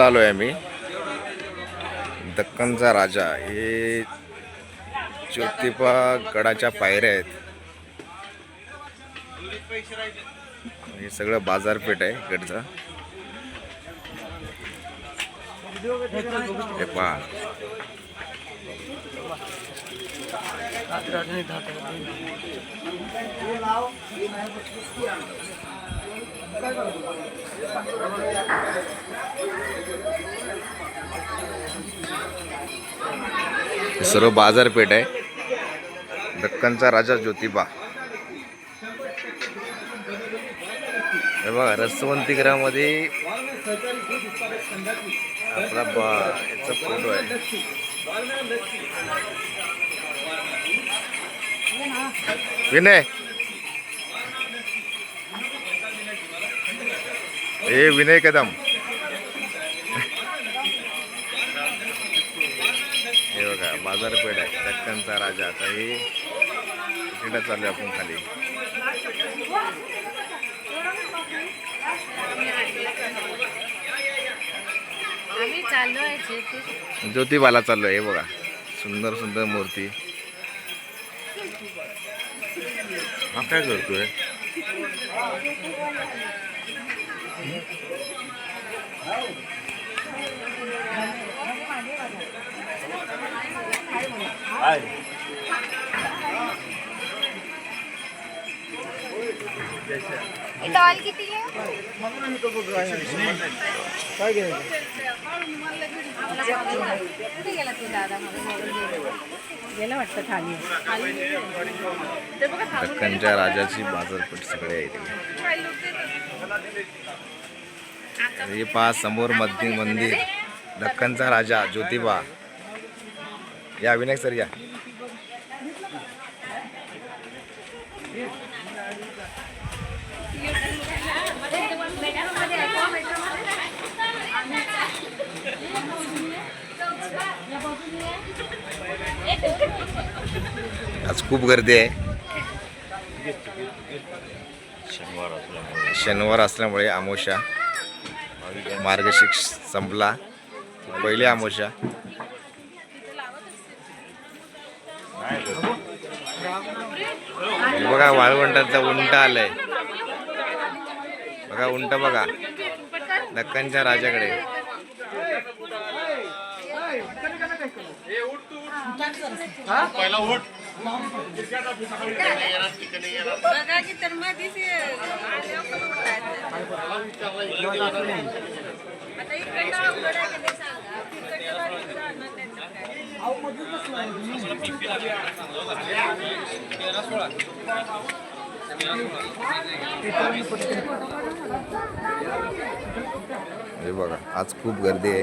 आलो आहे आम्ही. दक्कनचा राजा. हे ज्योतिबा गडाच्या पायऱ्या आहेत. हे सगळं बाजारपेठ आहे गडचा. हे पहा. हे सर्व बाजारपेठ आहे. दक्कनचा राजा ज्योतिबा. हे बघा रसवंतीगृहामध्ये आपला बा याचा फोटो आहे. विनय हे विनय कदम. हे बघा बाजारपेठ आहे. दक्कनचा राजा. आता हे तिकडे चालू आहे आपण खाली? ज्योतिबाला चाललो आहे हे बघा. सुंदर सुंदर मूर्ती. हा काय करतोय? डॉल किती आहे कुठे गेला तू दादा गेला वाटतं खाली खाली ते बघा थांबून दक्कनच्या राजाची बाजारपेठ सगळे आहे इथे हे पहा समोर मध्य मंदिर. दक्कनचा राजा ज्योतिबा. या विनायक सर या. आज खूप गर्दी आहे. शनिवार असल्यामुळे. अमोशा मार्गशीर्ष संपला. पहिली अमोशा हे बघा वाळवंटाचा उंटा आलाय. बघा उंट बघा. दक्कनच्या राजाकडे. बघा की तर मधीच आता अवघड आहे का ते सांगा? तिकडच्या बाजूला जाणार त्यांचं काय? हे बघा आज खूप गर्दी आहे.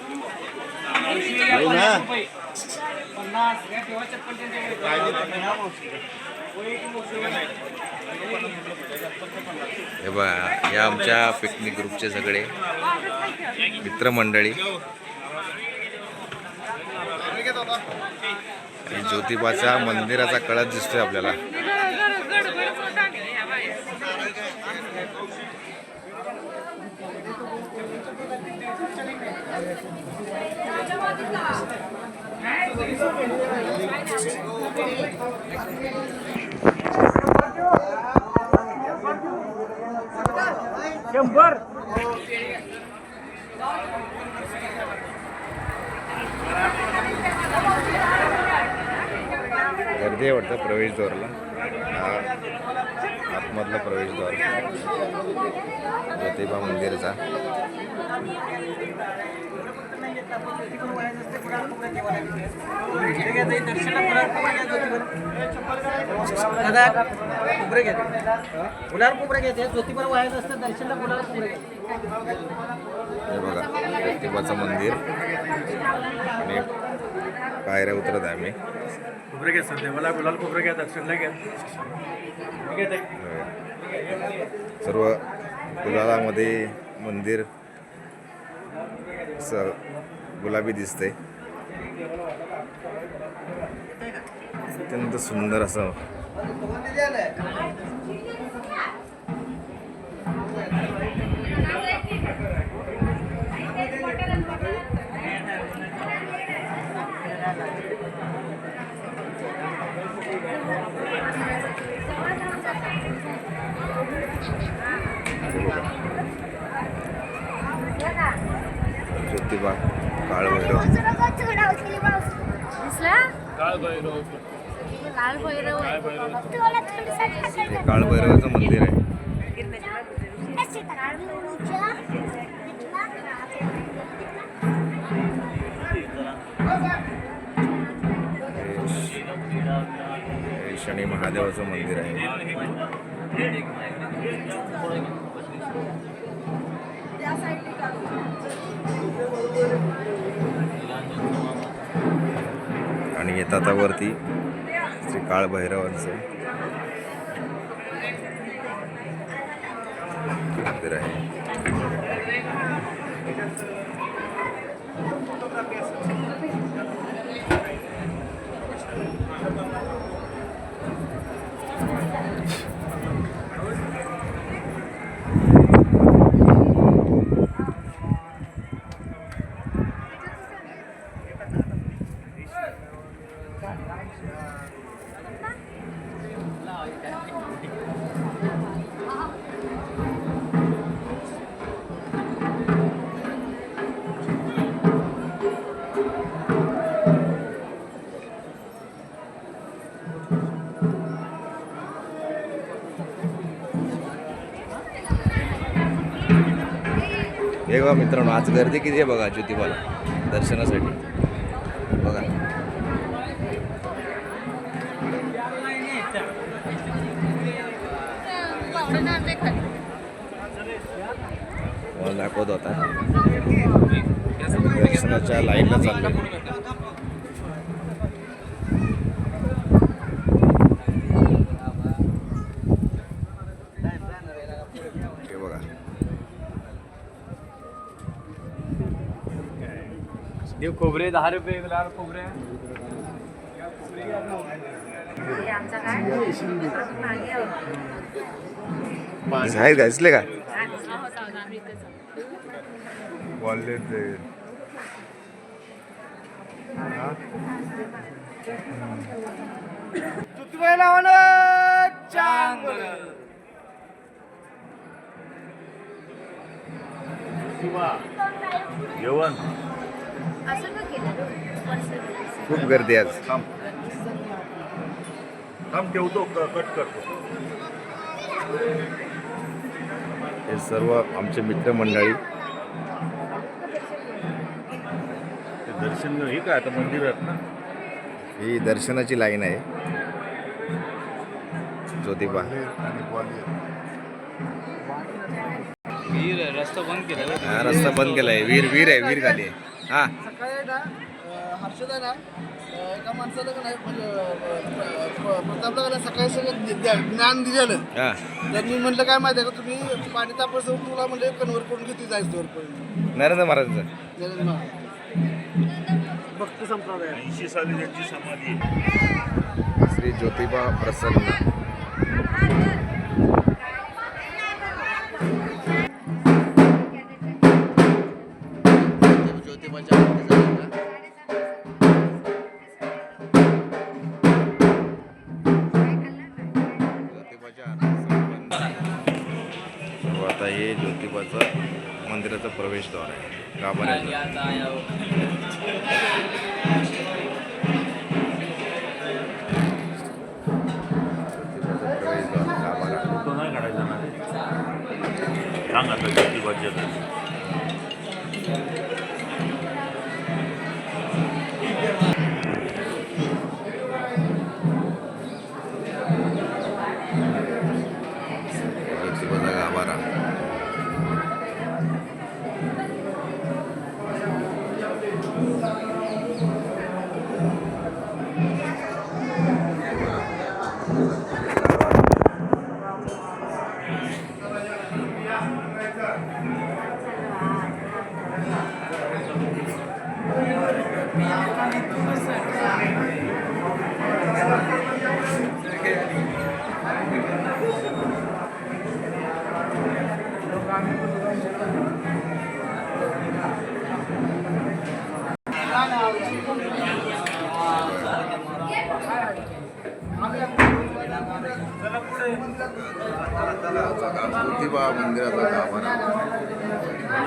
हे बघा या आमच्या पिकनिक ग्रुपचे सगळे मित्रमंडळी. ज्योतिबाचा ज्योतिबाच्या मंदिराचा कळस दिसतोय आपल्याला. आहे वाटतं प्रवेशद्वारला आतमधला प्रवेशद्वार ज्योतिबा मंदिरचा. दादा कोपरे घेते गुलाल कोपरे घेते ज्योतिबा व्हायचं असतं दर्शनला गुलाल कोपरे घेते हे बघा ज्योतिबाचं मंदिर. आणि पायऱ्या उतरत आहे आम्ही. खोबरे घ्या सर देवाला गुलाल खोबरे घ्या दर्शनला घ्या. सर्व गुलालामध्ये मंदिर स गुलाबी दिसतंय. अत्यंत सुंदर असं ज्योतिबा काळभैरव. दिसला? लाल भैरव हे काळभैरवाचं मंदिर आहे. महादेवाचं मंदिर आहे. आणि येतात वरती श्री काळभैरवांचं मंदिर आहे. बघा मित्रांनो आज गर्दी किती आहे बघा ज्योतिबाला दर्शनासाठी. बघा. पावणे दाखवत खाली दर्शनाच्या लाईनला चाललोय. देव खोबरे दहा रुपये गुलाल खोबरे हे। आहोत. आहेत का? हा, आहोत. बोलले ते जेवण. खूप गर्दी आहे आज. थांब. थांब ठेवतो कट करतो. हे सर्व आमचे मित्रमंडळी. ते दर्शन हे काय आता मंदिरात ना? ही दर्शनाची लाईन आहे. ज्योतिबा. रस्ता बंद केला हा रस्ता बंद केलाय. वीर वीर आहे वीर खाली आहे. हा. सकाळी ना अं, हर्षदा ना अं, एका माणसाला का नाही म्हणजे अं, प्र- प्रतापला का नाही सकाळी सगळं ज्ञ- ज्ञा- ज्ञान दिलेलं. हा. त्यांनी म्हटलं काय माहिती आहे का तुम्ही पाणी तापस तुला म्हणजे कन्वर्ट करून किती जायचं वरपर्यंत नरेंद्र महाराजांचं नरेंद्र महाराज. भक्त संप्रदाय ऐंशी साली त्यांची समाधी आहे. श्री ज्योतिबा प्रसन्न. हे ज्योतिबाचं मंदिराचं प्रवेशद्वार आहे. गाभाऱ्याचं. ज्योतिबाचं ज्योतिबाच्या